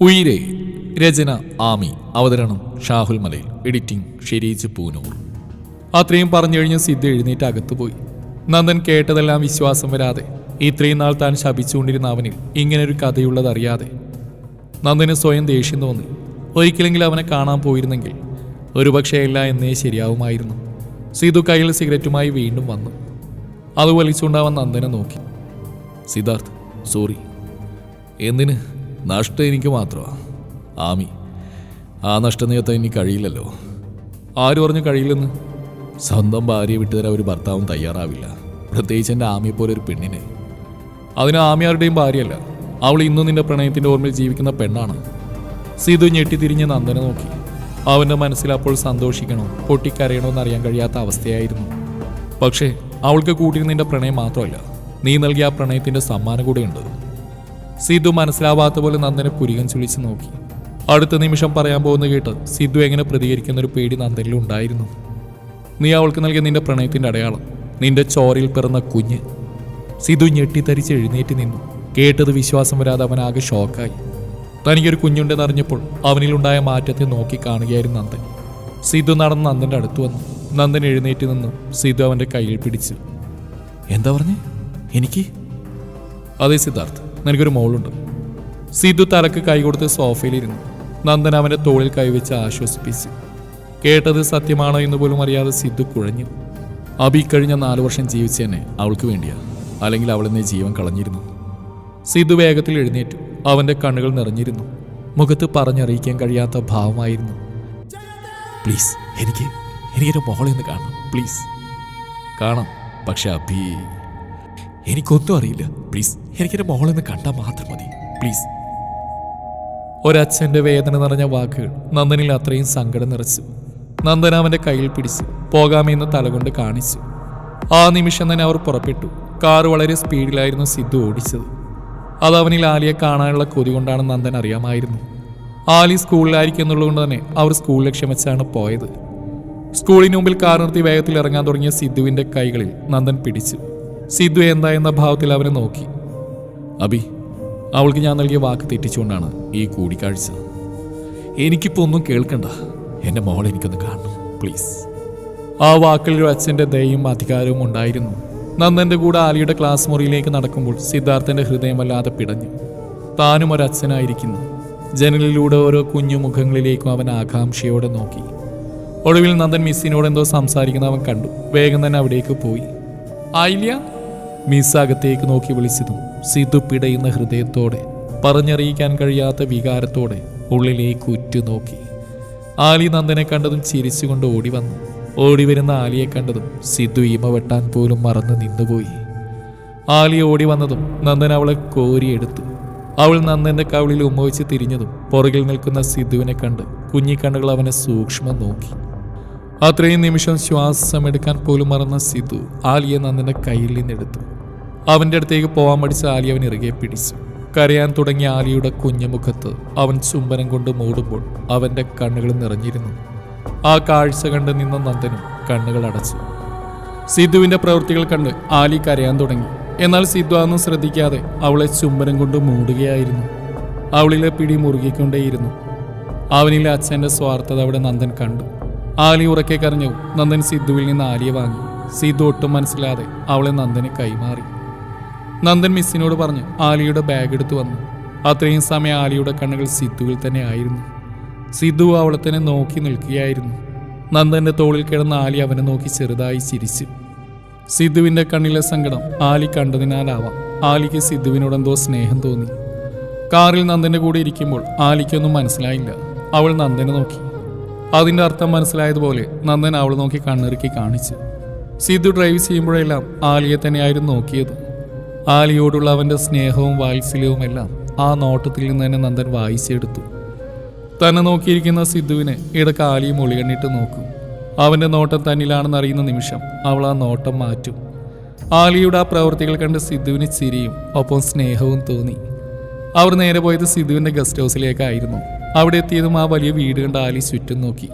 ഉയിരേ രചന ആമി അവതരണം ഷാഹുൽ മലയിൽ എഡിറ്റിംഗ് ഷെരീജ് പൂനൂർ. അത്രയും പറഞ്ഞു കഴിഞ്ഞ് സിദ്ധ എഴുന്നേറ്റ് അകത്തുപോയി. നന്ദൻ കേട്ടതെല്ലാം വിശ്വാസം വരാതെ ഇത്രയും നാൾ താൻ ശപിച്ചുകൊണ്ടിരുന്ന അവനിൽ ഇങ്ങനൊരു കഥയുള്ളതറിയാതെ നന്ദന് സ്വയം ദേഷ്യം തോന്നി. ഒരിക്കലെങ്കിലും അവനെ കാണാൻ പോയിരുന്നെങ്കിൽ ഒരുപക്ഷെ അല്ല എന്നേ ശരിയാവുമായിരുന്നു. സിധു കയ്യിൽ സിഗരറ്റുമായി വീണ്ടും വന്നു. അത് വലിച്ചുകൊണ്ടവൻ നന്ദനെ നോക്കി. സിദ്ധാർത്ഥ് സോറി എന്തിന്? നഷ്ടം എനിക്ക് മാത്രമാണ് ആമി ആ നഷ്ടം നികത്താൻ ഇനി കഴിയില്ലല്ലോ. ആര് പറഞ്ഞു കഴിയില്ലെന്ന്? സ്വന്തം ഭാര്യയെ വിട്ടുതരാൻ ഒരു ഭർത്താവും തയ്യാറാവില്ല. പ്രത്യേകിച്ച് എന്റെ ആമിയെ പോലെ ഒരു പെണ്ണിനെ. അതിന് ആമിയാരുടെയും ഭാര്യയല്ല. അവൾ ഇന്നും നിന്റെ പ്രണയത്തിന്റെ ഓർമ്മയിൽ ജീവിക്കുന്ന പെണ്ണാണ്. സീതു ഞെട്ടിത്തിരിഞ്ഞ് നന്ദനെ നോക്കി. അവന്റെ മനസ്സിൽ അപ്പോൾ സന്തോഷിക്കണോ പൊട്ടിക്കരയണോ എന്നറിയാൻ കഴിയാത്ത അവസ്ഥയായിരുന്നു. പക്ഷേ അവൾക്ക് കൂട്ടിയിരുന്നതിന്റെ പ്രണയം മാത്രമല്ല നീ നൽകിയ ആ പ്രണയത്തിന്റെ സമ്മാനം കൂടെയുണ്ട്. സിദ്ധു മനസ്സിലാവാത്ത പോലെ നന്ദനെ പുരികം ചുളിച്ച് നോക്കി. അടുത്ത നിമിഷം പറയാൻ പോകുന്ന കേട്ട് സിദ്ധു എങ്ങനെ പ്രതികരിക്കുന്ന ഒരു പേടി നന്ദനിൽ ഉണ്ടായിരുന്നു. നീ അവൾക്ക് നൽകിയ നിന്റെ പ്രണയത്തിന്റെ അടയാളം. നിന്റെ ചോരയിൽ പിറന്ന കുഞ്ഞ്. സിധു ഞെട്ടിത്തരിച്ച് എഴുന്നേറ്റ് നിന്നു. കേട്ടത് വിശ്വാസം വരാതെ അവൻ ആകെ ഷോക്കായി. തനിക്കൊരു കുഞ്ഞുണ്ടെന്ന് അറിഞ്ഞപ്പോൾ അവനിലുണ്ടായ മാറ്റത്തെ നോക്കി കാണുകയായിരുന്നു നന്ദൻ. സിധു നടന്ന് നന്ദന്റെ അടുത്ത് വന്നു. നന്ദൻ എഴുന്നേറ്റ് നിന്നു സിധു അവന്റെ കയ്യിൽ പിടിച്ചു. എന്താ പറഞ്ഞേ? എനിക്ക്? അതെ സിദ്ധാർത്ഥ്. നിനക്കൊരു മോളുണ്ട്. സിദ്ധു തലക്ക് കൈ കൊടുത്ത് സോഫയിലിരുന്നു. നന്ദൻ അവന്റെ തോളിൽ കൈവച്ച് ആശ്വസിപ്പിച്ചു. കേട്ടത് സത്യമാണോ എന്ന് പോലും അറിയാതെ സിദ്ധു കുഴഞ്ഞു. അബി കഴിഞ്ഞ നാലു വർഷം ജീവിച്ച തന്നെ അവൾക്ക് വേണ്ടിയാ. അല്ലെങ്കിൽ അവളെന്നെ ജീവൻ കളഞ്ഞിരുന്നു. സിദ്ധു വേഗത്തിൽ എഴുന്നേറ്റു. അവന്റെ കണ്ണുകൾ നിറഞ്ഞിരുന്നു. മുഖത്ത് പറഞ്ഞറിയിക്കാൻ കഴിയാത്ത ഭാവമായിരുന്നു. പ്ലീസ് എനിക്ക് എനിക്കൊരു മോളെ ഒന്ന് കാണണം. പ്ലീസ്. കാണാം. പക്ഷെ അബി എനിക്കൊന്നും അറിയില്ല. പ്ലീസ് എനിക്കൊരു മോളെ ഒന്ന് കണ്ടാൽ മാത്രം മതി. പ്ലീസ്. ഒരച്ഛന്റെ വേദന നിറഞ്ഞ വാക്കുകൾ നന്ദനിൽ അത്രയും സങ്കടം നിറച്ചു. നന്ദന അവന്റെ കയ്യിൽ പിടിച്ച് പോകാമെന്ന് തലകൊണ്ട് കാണിച്ചു. ആ നിമിഷം തന്നെ അവർ പുറപ്പെട്ടു. കാർ വളരെ സ്പീഡിലായിരുന്നു സിദ്ധു ഓടിച്ചത്. അത് അവനിൽ ആലിയെ കാണാനുള്ള കൊതി കൊണ്ടാണ് നന്ദൻ അറിയാമായിരുന്നു. ആലി സ്കൂളിലായിരിക്കും എന്നുള്ളതുകൊണ്ട് തന്നെ അവർ സ്കൂൾ ലക്ഷ്യം വെച്ചാണ് പോയത്. സ്കൂളിന് മുമ്പിൽ കാർ നിർത്തി വേഗത്തിൽ ഇറങ്ങാൻ തുടങ്ങിയ സിദ്ധുവിന്റെ കൈകളിൽ നന്ദൻ പിടിച്ചു. സിദ്ധു എന്താ എന്ന ഭാവത്തിൽ അവനെ നോക്കി. അബി അവൾക്ക് ഞാൻ നൽകിയ വാക്ക് തെറ്റിച്ചുകൊണ്ടാണ് ഈ കൂടിക്കാഴ്ച. എനിക്കിപ്പോൾ ഒന്നും കേൾക്കണ്ട. എന്റെ മോൾ എനിക്കൊന്ന് കാണണം പ്ലീസ്. ആ വാക്കിൽ ഒരു അച്ഛന്റെ ദയയും അധികാരവും ഉണ്ടായിരുന്നു. നന്ദന്റെ കൂടെ ആലിയുടെ ക്ലാസ് മുറിയിലേക്ക് നടക്കുമ്പോൾ സിദ്ധാർത്ഥന്റെ ഹൃദയം വല്ലാതെ പിടഞ്ഞു. താനും ഒരച്ഛനായിരിക്കുന്നു. ജനലിലൂടെ ഓരോ കുഞ്ഞു മുഖങ്ങളിലേക്കും അവൻ ആകാംക്ഷയോടെ നോക്കി. ഒടുവിൽ നന്ദൻ മിസ്സിനോട് എന്തോ സംസാരിക്കുന്ന അവൻ കണ്ടു. വേഗം തന്നെ അവിടേക്ക് പോയി. ആയില്ല മിസ് അകത്തേക്ക് നോക്കി വിളിച്ചതും സിധു പിടയുന്ന ഹൃദയത്തോടെ പറഞ്ഞറിയിക്കാൻ കഴിയാത്ത വികാരത്തോടെ ഉള്ളിലേക്ക് ഉറ്റുനോക്കി ആലി നന്ദനെ കണ്ടതും ചിരിച്ചുകൊണ്ട് ഓടി വന്നു. ഓടി വരുന്ന ആലിയെ കണ്ടതും സിധു ഇമ വെട്ടാൻ പോലും മറന്നു നിന്നുപോയി. ആലി ഓടി വന്നതും നന്ദൻ അവളെ കോരിയെടുത്തു. അവൾ നന്ദന്റെ കവിളിൽ ഉമ്മവിച്ച് തിരിഞ്ഞതും പുറകിൽ നിൽക്കുന്ന സിധുവിനെ കണ്ട് കുഞ്ഞിക്കണ്ണുകൾ അവനെ സൂക്ഷ്മം നോക്കി. അത്രയും നിമിഷം ശ്വാസം എടുക്കാൻ പോലും മറന്ന സിധു ആലിയെ നന്ദന്റെ കയ്യിൽ നിന്നെടുത്തു. അവന്റെ അടുത്തേക്ക് പോവാൻ പഠിച്ച ആലി അവൻ ഇറുകെ പിടിച്ചു. കരയാൻ തുടങ്ങിയ ആലിയുടെ കുഞ്ഞുമുഖത്ത് അവൻ ചുംബനം കൊണ്ട് മൂടുമ്പോൾ അവന്റെ കണ്ണുകൾ നിറഞ്ഞിരുന്നു. ആ കാഴ്ച കണ്ട് നിന്ന നന്ദനും കണ്ണുകൾ അടച്ചു. സിദ്ധുവിന്റെ പ്രവൃത്തികൾ കണ്ട് ആലി കരയാൻ തുടങ്ങി. എന്നാൽ സിദ്ധു അതൊന്നും ശ്രദ്ധിക്കാതെ അവളെ ചുംബനം കൊണ്ട് മൂടുകയായിരുന്നു. അവളിലെ പിടി മുറുകിക്കൊണ്ടേയിരുന്നു. അവനിലെ അച്ഛന്റെ സ്വാർത്ഥത അവിടെ നന്ദൻ കണ്ടു. ആലി ഉറക്കെ കരഞ്ഞു. നന്ദൻ സിദ്ധുവിൽ നിന്ന് ആലിയെ വാങ്ങി. സിദ്ധു ഒട്ടും മനസ്സിലാതെ അവളെ നന്ദന് കൈമാറി. നന്ദൻ മിസ്സിനോട് പറഞ്ഞു ആലിയുടെ ബാഗ് എടുത്തു വന്നു. അത്രയും സമയം ആലിയുടെ കണ്ണുകൾ സിദ്ധുവിൽ തന്നെ ആയിരുന്നു. സിദ്ധു അവളെ തന്നെ നോക്കി നിൽക്കുകയായിരുന്നു. നന്ദന്റെ തോളിൽ കിടന്ന ആലി അവനെ നോക്കി ചെറുതായി ചിരിച്ചു. സിദ്ധുവിന്റെ കണ്ണിലെ സങ്കടം ആലി കണ്ടതിനാലാവാം. ആലിക്ക് സിദ്ധുവിനോട് എന്തോ സ്നേഹം തോന്നി. കാറിൽ നന്ദന്റെ കൂടെ ഇരിക്കുമ്പോൾ ആലിക്കൊന്നും മനസ്സിലായില്ല. അവൾ നന്ദനെ നോക്കി. അതിന്റെ അർത്ഥം മനസ്സിലായതുപോലെ നന്ദൻ അവൾ നോക്കി കണ്ണിറുക്കി കാണിച്ചു. സിദ്ധു ഡ്രൈവ് ചെയ്യുമ്പോഴെല്ലാം ആലിയെ തന്നെയായിരുന്നു നോക്കിയത്. ആലിയോടുള്ള അവന്റെ സ്നേഹവും വാത്സല്യവും എല്ലാം ആ നോട്ടത്തിൽ നിന്ന് തന്നെ നന്ദൻ വായിച്ചെടുത്തു. തന്നെ നോക്കിയിരിക്കുന്ന സിദ്ധുവിനെ ഇടയ്ക്ക് ആലിയും ഒളികണ്ണിട്ട് നോക്കും. അവന്റെ നോട്ടം തന്നിലാണെന്ന് അറിയുന്ന നിമിഷം അവൾ ആ നോട്ടം മാറ്റും. ആലിയുടെ ആ പ്രവൃത്തികൾ കണ്ട് സിദ്ധുവിന് ചിരിയും ഒപ്പം സ്നേഹവും തോന്നി. അവർ നേരെ പോയത് സിദ്ധുവിന്റെ ഗസ്റ്റ് ഹൗസിലേക്കായിരുന്നു. അവിടെ എത്തിയതും ആ വലിയ വീട് കണ്ട് ആലി ചുറ്റും നോക്കി.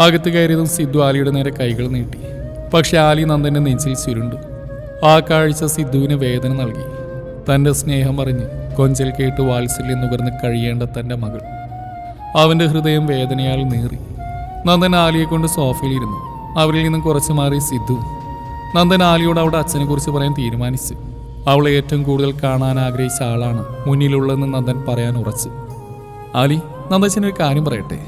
അകത്ത് കയറിയതും സിദ്ധു ആലിയുടെ നേരെ കൈകൾ നീട്ടി. പക്ഷെ ആലി നന്ദന്റെ നെഞ്ചിൽ ചുരുണ്ടു. ആ കാഴ്ച സിദ്ധുവിന് വേദന നൽകി. തന്റെ സ്നേഹം അറിഞ്ഞ് കൊഞ്ചൽ കേട്ട് വാത്സല്യം നുകർന്ന് കഴിയേണ്ട തന്റെ മകൾ. അവന്റെ ഹൃദയം വേദനയാൽ നീറി. നന്ദൻ ആലിയെ കൊണ്ട് സോഫയിലിരുന്നു അവരിൽ നിന്നും കുറച്ച് മാറി സിദ്ധു. നന്ദൻ ആലിയോട് അവിടെ അച്ഛനെ കുറിച്ച് പറയാൻ തീരുമാനിച്ചു. അവളെ ഏറ്റവും കൂടുതൽ കാണാൻ ആഗ്രഹിച്ച ആളാണ് മുന്നിലുള്ളതെന്ന് നന്ദൻ പറയാൻ ഉറച്ചു. ആലി നന്ദച്ചനൊരു കാര്യം പറയട്ടെ?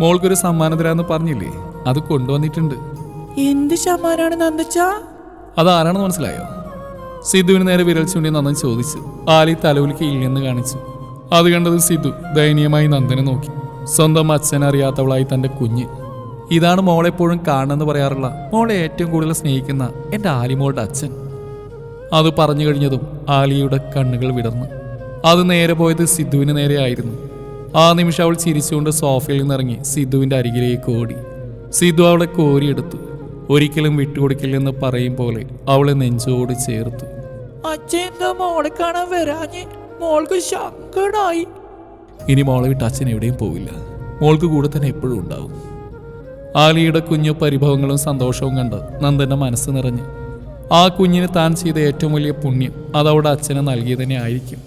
മോൾക്കൊരു സമ്മാനം തരാമെന്ന് പറഞ്ഞില്ലേ? അത് കൊണ്ടുവന്നിട്ടുണ്ട്. എന്ത് സമ്മാനാണ് നന്ദച്ച? അതാരാണെന്ന് മനസ്സിലായോ? സിദ്ധുവിന് നേരെ വിരൽ ചൂണ്ടി നന്ദൻ ചോദിച്ചു. ആലി തലവുലിക്ക് ഇല്ലെന്ന് കാണിച്ചു. അത് കണ്ടത് സിദ്ധു ദയനീയമായി നന്ദനെ നോക്കി. സ്വന്തം അച്ഛൻ അറിയാത്തവളായി തന്റെ കുഞ്ഞ്. ഇതാണ് മോളെപ്പോഴും കാണണമെന്ന് പറയാറുള്ള മോളെ ഏറ്റവും കൂടുതൽ സ്നേഹിക്കുന്ന എന്റെ ആലിമോളുടെ അച്ഛൻ. അത് പറഞ്ഞു കഴിഞ്ഞതും ആലിയുടെ കണ്ണുകൾ വിടർന്നു. അത് നേരെ പോയത് സിദ്ധുവിന് നേരെയായിരുന്നു ആ നിമിഷം അവൾ ചിരിച്ചുകൊണ്ട് സോഫയിൽ നിന്നിറങ്ങി സിദ്ധുവിന്റെ അരികിലേക്ക് ഓടി. സിദ്ധു അവളെ കോരിയെടുത്തു. ഒരിക്കലും വിട്ടുകൊടുക്കില്ലെന്ന് പറയും പോലെ അവളെ നെഞ്ചോട് ചേർത്തു. അച്ഛൻ എന്താ മോളെ കാണാൻ വരാഞ്ഞ്? മോൾക്ക് ശങ്കടായി. ഇനി മോളെ വിട്ട് അച്ഛൻ എവിടെയും പോവില്ല. മോൾക്ക് കൂടെ തന്നെ എപ്പോഴും ഉണ്ടാവും. ആലിയുടെ കുഞ്ഞു പരിഭവങ്ങളും സന്തോഷവും കണ്ട് നന്ദന്റെ മനസ്സ് നിറഞ്ഞ്. ആ കുഞ്ഞിന് താൻ ചെയ്ത ഏറ്റവും വലിയ പുണ്യം അത് അവിടെ അച്ഛന് നൽകിയത് തന്നെ ആയിരിക്കും.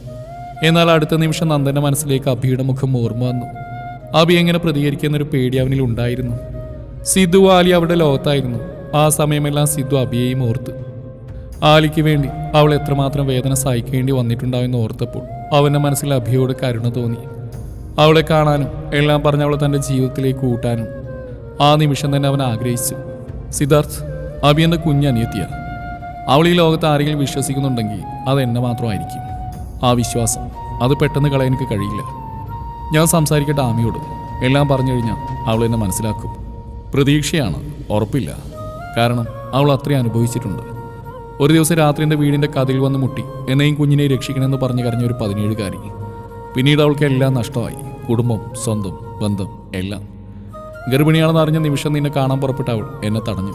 എന്നാൽ അടുത്ത നിമിഷം നന്ദന്റെ മനസ്സിലേക്ക് അഭിയുടെ മുഖം ഓർമ്മ വന്നു. അഭി എങ്ങനെ പ്രതികരിക്കുന്നൊരു പേടി അവനിൽ ഉണ്ടായിരുന്നു. സിദ്ധു ആലി അവരുടെ ലോകത്തായിരുന്നു. ആ സമയമെല്ലാം സിദ്ധു അഭിയെയും ഓർത്ത്. ആലിക്ക് വേണ്ടി അവൾ എത്രമാത്രം വേദന സഹിക്കേണ്ടി വന്നിട്ടുണ്ടാവെന്ന് ഓർത്തപ്പോൾ അവന്റെ മനസ്സിൽ അഭിയോട് കരുണ തോന്നി. അവളെ കാണാനും എല്ലാം പറഞ്ഞ് അവളെ തന്റെ ജീവിതത്തിലേക്ക് കൂട്ടാനും ആ നിമിഷം തന്നെ അവൻ ആഗ്രഹിച്ചു. സിദ്ധാർത്ഥ് അഭി എന്റെ കുഞ്ഞനിയത്തിയ അവൾ ഈ ലോകത്ത് ആരെങ്കിലും വിശ്വസിക്കുന്നുണ്ടെങ്കിൽ അത് എന്നെ മാത്രമായിരിക്കും. ആ വിശ്വാസം അത് പെട്ടെന്ന് കളയാൻ എനിക്ക് കഴിയില്ല. ഞാൻ സംസാരിക്കട്ടെ ആമിയോട്. എല്ലാം പറഞ്ഞു കഴിഞ്ഞാൽ അവൾ എന്നെ മനസ്സിലാക്കും. പ്രതീക്ഷയാണ്. ഉറപ്പില്ല. കാരണം അവൾ അത്രയും അനുഭവിച്ചിട്ടുണ്ട്. ഒരു ദിവസം രാത്രി എന്റെ വീടിന്റെ കതിൽ വന്ന് മുട്ടി. എന്നെയും കുഞ്ഞിനെ രക്ഷിക്കണമെന്ന് പറഞ്ഞു കരഞ്ഞ ഒരു പതിനേഴുകാരി. പിന്നീട് അവൾക്ക് എല്ലാം നഷ്ടമായി. കുടുംബം സ്വന്തം ബന്ധം എല്ലാം. ഗർഭിണിയാണെന്ന് അറിഞ്ഞ നിമിഷം നിന്നെ കാണാൻ പുറപ്പെട്ട അവൾ എന്നെ തടഞ്ഞു.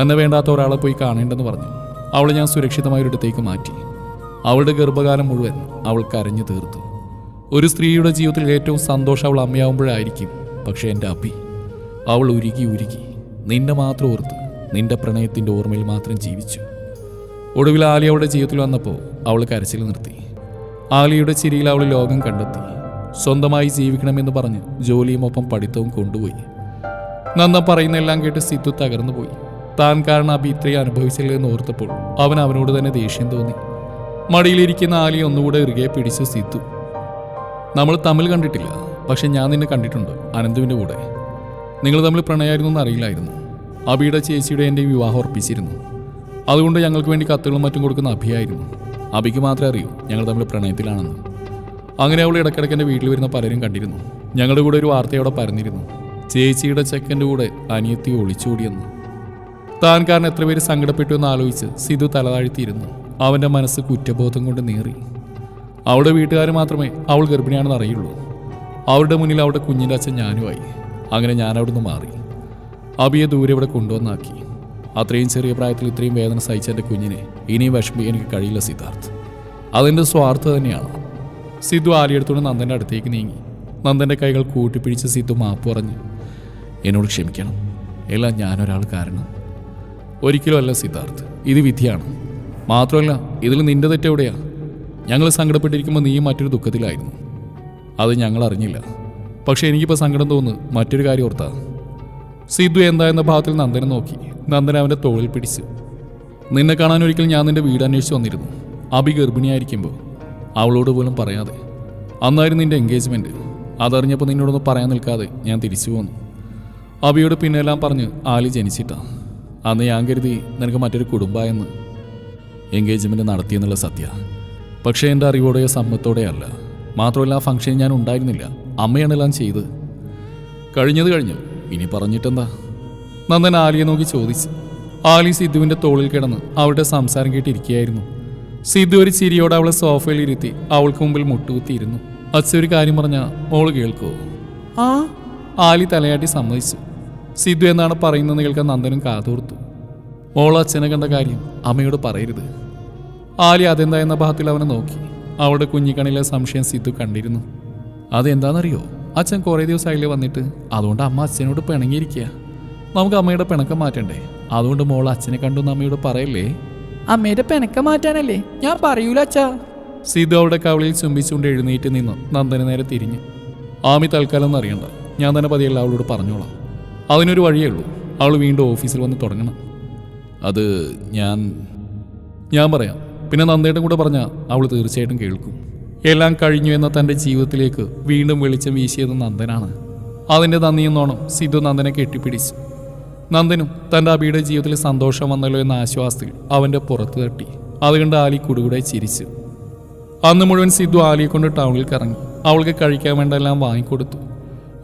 തന്നെ വേണ്ടാത്ത ഒരാളെ പോയി കാണേണ്ടെന്ന് പറഞ്ഞു. അവളെ ഞാൻ സുരക്ഷിതമായ ഒരിടത്തേക്ക് മാറ്റി. അവളുടെ ഗർഭകാലം മുഴുവൻ അവൾ കരഞ്ഞു തീർത്തു. ഒരു സ്ത്രീയുടെ ജീവിതത്തിൽ ഏറ്റവും സന്തോഷം അവൾ അമ്മയാവുമ്പോഴായിരിക്കും. പക്ഷേ എന്റെ അഭി അവൾ ഉരുകി ഉരുകി നിന്നെ മാത്രം ഓർത്ത് നിന്റെ പ്രണയത്തിന്റെ ഓർമ്മയിൽ മാത്രം ജീവിച്ചു. ഒടുവിൽ ആലി അവളുടെ ജീവിതത്തിൽ വന്നപ്പോൾ അവൾ കരച്ചിൽ നിർത്തി. ആലിയുടെ ചിരിയിൽ അവൾ ലോകം കണ്ടെത്തി. സ്വന്തമായി ജീവിക്കണമെന്ന് പറഞ്ഞ് ജോലിയും ഒപ്പം പഠിത്തവും കൊണ്ടുപോയി. നന്ന പറയുന്നെല്ലാം കേട്ട് സിദ്ധു തകർന്നു പോയി. താൻ കാരണം അഭി ഇത്രയും അനുഭവിച്ചില്ല എന്ന് ഓർത്തപ്പോൾ അവൻ അവനോട് തന്നെ ദേഷ്യം തോന്നി. മടിയിലിരിക്കുന്ന ആലി ഒന്നുകൂടെ ഇറുകെ പിടിച്ചു സിദ്ധു നമ്മൾ തമ്മിൽ കണ്ടിട്ടില്ല പക്ഷെ ഞാൻ നിന്നെ കണ്ടിട്ടുണ്ട് അനന്തുവിന്റെ കൂടെ. നിങ്ങൾ തമ്മിൽ പ്രണയമായിരുന്നു എന്നറിയില്ലായിരുന്നു അബിയുടെ ചേച്ചിയുടെ എന്റെ വിവാഹം ഉറപ്പിച്ചിരുന്നു. അതുകൊണ്ട് ഞങ്ങൾക്ക് വേണ്ടി കത്തുകളും മറ്റും കൊടുക്കുന്ന അഭിയായിരുന്നു. അബിക്ക് മാത്രമേ അറിയൂ ഞങ്ങൾ തമ്മിൽ പ്രണയത്തിലാണെന്ന്. അങ്ങനെ അവൾ ഇടയ്ക്കിടയ്ക്ക് എന്റെ വീട്ടിൽ വരുന്ന പലരും കണ്ടിരുന്നു. ഞങ്ങളുടെ കൂടെ ഒരു വാർത്തയോടെ പരന്നിരുന്നു. ചേച്ചിയുടെ ചെക്കന്റെ കൂടെ അനിയത്തി ഒളിച്ചോടിയെന്ന്. താൻ കാരണം എത്ര പേര് സങ്കടപ്പെട്ടു എന്ന് ആലോചിച്ച് സിധു തലതാഴ്ത്തിയിരുന്നു അവന്റെ മനസ്സ് കുറ്റബോധം കൊണ്ട് നീറി. അവളുടെ വീട്ടുകാർ മാത്രമേ അവൾ ഗർഭിണിയാണെന്ന് അറിയുള്ളൂ. അവരുടെ മുന്നിൽ അവളുടെ കുഞ്ഞിന്റെ അച്ഛൻ ഞാനുമായി. അങ്ങനെ ഞാൻ അവിടുന്ന് മാറി. അബിയെ ദൂരെ ഇവിടെ കൊണ്ടുവന്നാക്കി. അത്രയും ചെറിയ പ്രായത്തിൽ ഇത്രയും വേദന സഹിച്ച എന്റെ കുഞ്ഞിനെ ഇനിയും വിഷമിക്കാൻ എനിക്ക് കഴിയില്ല സിദ്ധാർത്ഥ്. അതെന്റെ സ്വാർത്ഥ തന്നെയാണ്. സിദ്ധു ആലിയെടുത്തോണ്ട് നന്ദന്റെ അടുത്തേക്ക് നീങ്ങി. നന്ദന്റെ കൈകൾ കൂട്ടിപ്പിടിച്ച് സിദ്ധു മാപ്പ് പറഞ്ഞ് എന്നോട് ക്ഷമിക്കണം. എല്ലാം ഞാനൊരാൾ കാരണം. ഒരിക്കലും അല്ല സിദ്ധാർത്ഥ്. ഇത് വിധിയാണ്. മാത്രമല്ല ഇതിൽ നിന്റെ തെറ്റെവിടെയാണ് ഞങ്ങൾ സങ്കടപ്പെട്ടിരിക്കുമ്പോൾ നീ മറ്റൊരു ദുഃഖത്തിലായിരുന്നു. അത് ഞങ്ങൾ അറിഞ്ഞില്ല. പക്ഷെ എനിക്കിപ്പോൾ സങ്കടം തോന്നുന്നു. മറ്റൊരു കാര്യം ഓർത്താ. സിദ്ധു എന്താ എന്ന ഭാഗത്തിൽ നന്ദനെ നോക്കി. നന്ദൻ അവന്റെ തോളിൽ പിടിച്ചു. നിന്നെ കാണാൻ ഒരിക്കൽ ഞാൻ നിന്റെ വീട് അന്വേഷിച്ച് വന്നിരുന്നു. അഭി ഗർഭിണിയായിരിക്കുമ്പോൾ അവളോട് പോലും പറയാതെ. അന്നായിരുന്നു നിന്റെ എൻഗേജ്മെന്റ് അതറിഞ്ഞപ്പോൾ നിന്നോടൊന്ന് പറയാൻ നിൽക്കാതെ ഞാൻ തിരിച്ചു പോന്നു. അബിയോട് പിന്നെല്ലാം പറഞ്ഞ് ആലി ജനിച്ചിട്ടാ. അന്ന് ഞാൻ കരുതി നിനക്ക് മറ്റൊരു കുടുംബമായെന്ന് എൻഗേജ്മെന്റ് നടത്തിയെന്നുള്ള സത്യ. പക്ഷേ എന്റെ അറിവോടെയോ സമ്മത്തോടെ അല്ല. മാത്രമല്ല ആ ഫംഗ്ഷൻ ഞാൻ ഉണ്ടായിരുന്നില്ല. അമ്മയാണ് എല്ലാം ചെയ്ത്. കഴിഞ്ഞത് കഴിഞ്ഞു. ഇനി പറഞ്ഞിട്ടെന്താ? നന്ദൻ ആലിയെ നോക്കി ചോദിച്ചു. ആലി സിദ്ധുവിന്റെ തോളിൽ കിടന്ന് അവളുടെ സംസാരം കേട്ടിരിക്കുകയായിരുന്നു. സിദ്ധു ഒരു ചിരിയോടെ അവളെ സോഫയിൽ ഇരുത്തി അവൾക്ക് മുമ്പിൽ മുട്ടുകുത്തിയിരുന്നു. അച്ഛ ഒരു കാര്യം പറഞ്ഞാൽ മോൾ കേൾക്കുമോ ആ? ആലി തലയാട്ടി സമ്മതിച്ചു. സിദ്ധു എന്നാണ് പറയുന്നത് കേൾക്കാൻ നന്ദനും കാതോർത്തു. മോൾ അച്ഛനെ കണ്ട കാര്യം അമ്മയോട് പറയരുത്. ആലി അതെന്താ എന്ന ഭാഗത്തിൽ അവനെ നോക്കി. അവളുടെ കുഞ്ഞിക്കണിലെ സംശയം സിദ്ധു കണ്ടിരുന്നു. അതെന്താണെന്നറിയോ? അച്ഛൻ കുറേ ദിവസമായില്ലേ വന്നിട്ട് അതുകൊണ്ട് അമ്മ അച്ഛനോട് പിണങ്ങിയിരിക്കുക നമുക്ക് അമ്മയുടെ പിണക്കം മാറ്റണ്ടേ? അതുകൊണ്ട് മോൾ അച്ഛനെ കണ്ടു അമ്മയോട് പറയല്ലേ? അമ്മയുടെ പിണക്കം മാറ്റാനല്ലേ? ഞാൻ പറയൂല അച്ഛാ. സിദ്ധു അവളുടെ കവളിയിൽ ചുംബിച്ചുകൊണ്ട് എഴുന്നേറ്റ് നിന്ന് നന്ദന നേരെ തിരിഞ്ഞു. ആമി തൽക്കാലം അറിയണ്ട ഞാൻ തന്നെ പതിയല്ല അവളോട് പറഞ്ഞോളാം. അതിനൊരു വഴിയേ ഉള്ളൂ. അവൾ വീണ്ടും ഓഫീസിൽ വന്ന് തുടങ്ങണം. അത് ഞാൻ ഞാൻ പറയാം. പിന്നെ നന്ദയുടെ കൂടെ പറഞ്ഞാൽ അവൾ തീർച്ചയായിട്ടും കേൾക്കും. എല്ലാം കഴിഞ്ഞു എന്ന തന്റെ ജീവിതത്തിലേക്ക് വീണ്ടും വെളിച്ചം വീശിയത് നന്ദനാണ്. അതിന്റെ നന്ദിയെന്നോണം സിദ്ധു നന്ദനെ കെട്ടിപ്പിടിച്ചു. നന്ദനും തന്റെ അബിയുടെ ജീവിതത്തിൽ സന്തോഷം വന്നല്ലോ എന്ന ആശ്വാസത്തിൽ അവന്റെ പുറത്ത് തട്ടി. അതുകൊണ്ട് ആലി കുടുകൂടെ ചിരിച്ചു. അന്ന് മുഴുവൻ സിദ്ധു ആലിയെ കൊണ്ട് ടൗണിൽ കറങ്ങി. അവൾക്ക് കഴിക്കാൻ വേണ്ട എല്ലാം വാങ്ങിക്കൊടുത്തു.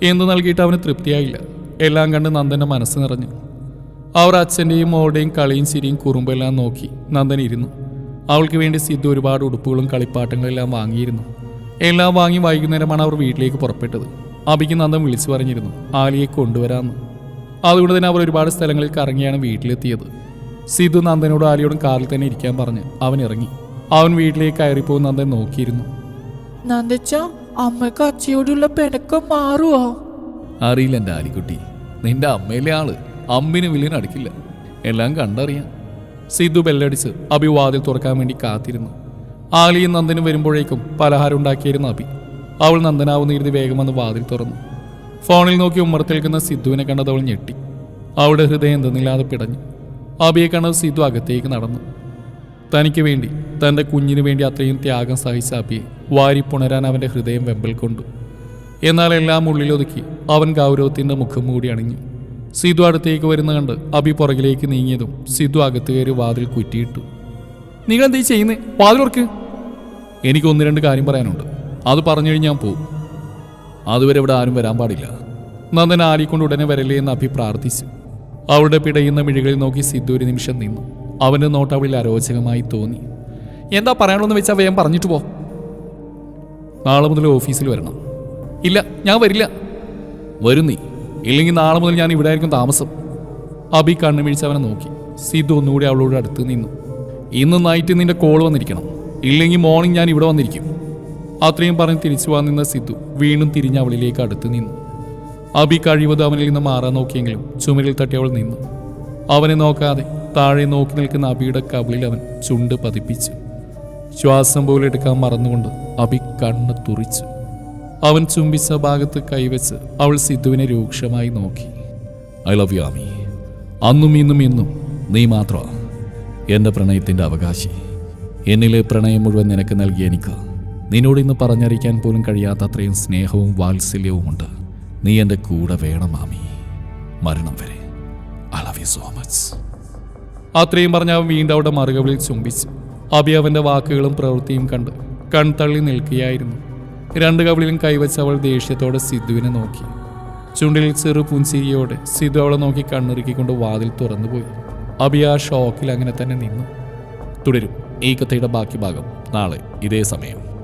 എന്ത് നൽകിയിട്ട് അവന് തൃപ്തിയായില്ല. എല്ലാം കണ്ട് നന്ദന്റെ മനസ്സ് നിറഞ്ഞു. അവർ അച്ഛന്റെയും മോളുടെയും കളിയും ചിരിയും കുറുമ്പെല്ലാം നോക്കി നന്ദൻ ഇരുന്നു. അവൾക്ക് വേണ്ടി സിദ്ധു ഒരുപാട് ഉടുപ്പുകളും കളിപ്പാട്ടങ്ങളെല്ലാം വാങ്ങിയിരുന്നു. എല്ലാം വാങ്ങി വൈകുന്നേരമാണ് അവർ വീട്ടിലേക്ക് പുറപ്പെട്ടത്. അബിക്ക് നന്ദൻ വിളിച്ചു പറഞ്ഞിരുന്നു ആലിയെ കൊണ്ടുവരാമെന്ന് അതുകൊണ്ട് തന്നെ അവർ ഒരുപാട് സ്ഥലങ്ങളിൽ കറങ്ങിയാണ് വീട്ടിലെത്തിയത്. സിദ്ധു നന്ദനോട് ആലിയോടും കാറിൽ തന്നെ ഇരിക്കാൻ പറഞ്ഞ് അവൻ ഇറങ്ങി. അവൻ വീട്ടിലേക്ക് കയറിപ്പോ നന്ദൻ നോക്കിയിരുന്നു. നന്ദച്ച അമ്മയ്ക്ക് അച്ഛയോടുള്ള പിണക്കം മാറുവോ? അറിയില്ല എന്റെ ആലിക്കുട്ടി. നിന്റെ അമ്മയിലെ ആൾ അമ്മിന് വില്ലിന് അടുക്കില്ല. എല്ലാം കണ്ടറിയാം. സിദ്ധു ബെല്ലടിച്ച് അബി വാതിൽ തുറക്കാൻ വേണ്ടി കാത്തിരുന്നു. ആലിയും നന്ദനും വരുമ്പോഴേക്കും പലഹാരം ഉണ്ടാക്കിയിരുന്ന അബി. അവൾ നന്ദനാവുന്ന ഇരുന്ന് വേഗം വന്ന് വാതിൽ തുറന്നു. ഫോണിൽ നോക്കി ഉമ്മറത്ത് നിൽക്കുന്ന സിദ്ധുവിനെ കണ്ടത് അവൾ ഞെട്ടി. അവളുടെ ഹൃദയം എന്തെന്നില്ലാതെ പിടഞ്ഞു. അബിയെ കണ്ടത് സിദ്ധു അകത്തേക്ക് നടന്നു. തനിക്ക് വേണ്ടി തന്റെ കുഞ്ഞിനു വേണ്ടി അത്രയും ത്യാഗം സഹിച്ച അബിയെ വാരി പുണരാൻ അവന്റെ ഹൃദയം വെമ്പൽ കൊണ്ടു. എന്നാൽ എല്ലാം ഉള്ളിലൊതുക്കി അവൻ ഗൗരവത്തിന്റെ മുഖം മൂടി അണിഞ്ഞു. സിധു അടുത്തേക്ക് വരുന്ന കണ്ട് അബി പുറകിലേക്ക് നീങ്ങിയതും സിധു അകത്ത് കയറി വാതിൽ കുറ്റിയിട്ടു. നിങ്ങൾ എന്തീ ചെയ്യുന്നേ? വാതിലുറക്ക് എനിക്ക് ഒന്ന് രണ്ട് കാര്യം പറയാനുണ്ട്. അത് പറഞ്ഞു കഴിഞ്ഞാൽ ഞാൻ പോവും. അതുവരെ ഇവിടെ ആരും വരാൻ പാടില്ല. നന്ദൻ ആലിക്കൊണ്ട് ഉടനെ വരല്ലേ എന്ന് അഭി പ്രാർത്ഥിച്ചു. അവളുടെ പിടയുന്ന മിഴികളിൽ നോക്കി സിദ്ധു ഒരു നിമിഷം നിന്നു. അവന്റെ നോട്ട് അവളിൽ അരോചകമായി തോന്നി. എന്താ പറയാനുള്ളതെന്ന് വെച്ചാൽ വേഗം പറഞ്ഞിട്ട് പോ. നാളെ മുതൽ ഓഫീസിൽ വരണം. ഇല്ല ഞാൻ വരില്ല. വരും നീ. ഇല്ലെങ്കിൽ നാളെ മുതൽ ഞാൻ ഇവിടെ ആയിരിക്കും താമസം. അബി കണ്ണു മിഴിച്ച് അവനെ നോക്കി. സിദ്ധു ഒന്നുകൂടി അവളോട് അടുത്ത് നിന്നു. ഇന്ന് നൈറ്റ് നിന്റെ കോൾ വന്നിരിക്കണം. ഇല്ലെങ്കിൽ മോർണിംഗ് ഞാൻ ഇവിടെ വന്നിരിക്കും. അത്രയും പറഞ്ഞ് തിരിച്ചു പോകാൻ നിന്ന സിദ്ധു വീണ്ടും തിരിഞ്ഞ് അവളിലേക്ക് അടുത്ത് നിന്നു. അബി കഴിവത് അവനിൽ നിന്ന് മാറാൻ നോക്കിയെങ്കിലും ചുമരിൽ തട്ടി അവൾ നിന്നു. അവനെ നോക്കാതെ താഴെ നോക്കി നിൽക്കുന്ന അബിയുടെ കവിളിൽ അവൻ ചുണ്ട് പതിപ്പിച്ചു. ശ്വാസം പോലെ എടുക്കാൻ മറന്നുകൊണ്ട് അബി കണ്ണ് തുറിച്ചു. അവൻ ചുംബിച്ച ഭാഗത്ത് കൈവച്ച് അവൾ സിദ്ധുവിനെ രൂക്ഷമായി നോക്കി. I love you Ami. അന്നും ഇന്നും ഇന്നും നീ മാത്രമാ എന്റെ പ്രണയത്തിന്റെ അവകാശി. എന്നിലെ പ്രണയം മുഴുവൻ നിനക്ക് നൽകിയ എനിക്ക്. നിന്നോട് ഇന്ന് പറഞ്ഞറിയിക്കാൻ പോലും കഴിയാത്ത അത്രയും സ്നേഹവും വാത്സല്യവുമുണ്ട്. നീ എന്റെ കൂടെ വേണം മാമി മരണം വരെ. I love you so much. അത്രയും പറഞ്ഞ അവൻ വീണ്ടും അവിടെ മറുകവിളിൽ ചുംബിച്ചു. അബി അവന്റെ വാക്കുകളും പ്രവൃത്തിയും കണ്ട് കൺതള്ളി നിൽക്കുകയായിരുന്നു. രണ്ട് കവിളിലും കൈവച്ച് അവൾ ദേഷ്യത്തോടെ സിദ്ധുവിനെ നോക്കി. ചുണ്ടിൽ ചെറു പുഞ്ചിരിയോടെ സിദ്ധു അവളെ നോക്കി കണ്ണിറുക്കിക്കൊണ്ട് വാതിൽ തുറന്നുപോയി. അബി ആ ഷോക്കിൽ അങ്ങനെ തന്നെ നിന്നു. തുടരും. ഈ കഥയുടെ ബാക്കി ഭാഗം നാളെ ഇതേ സമയം.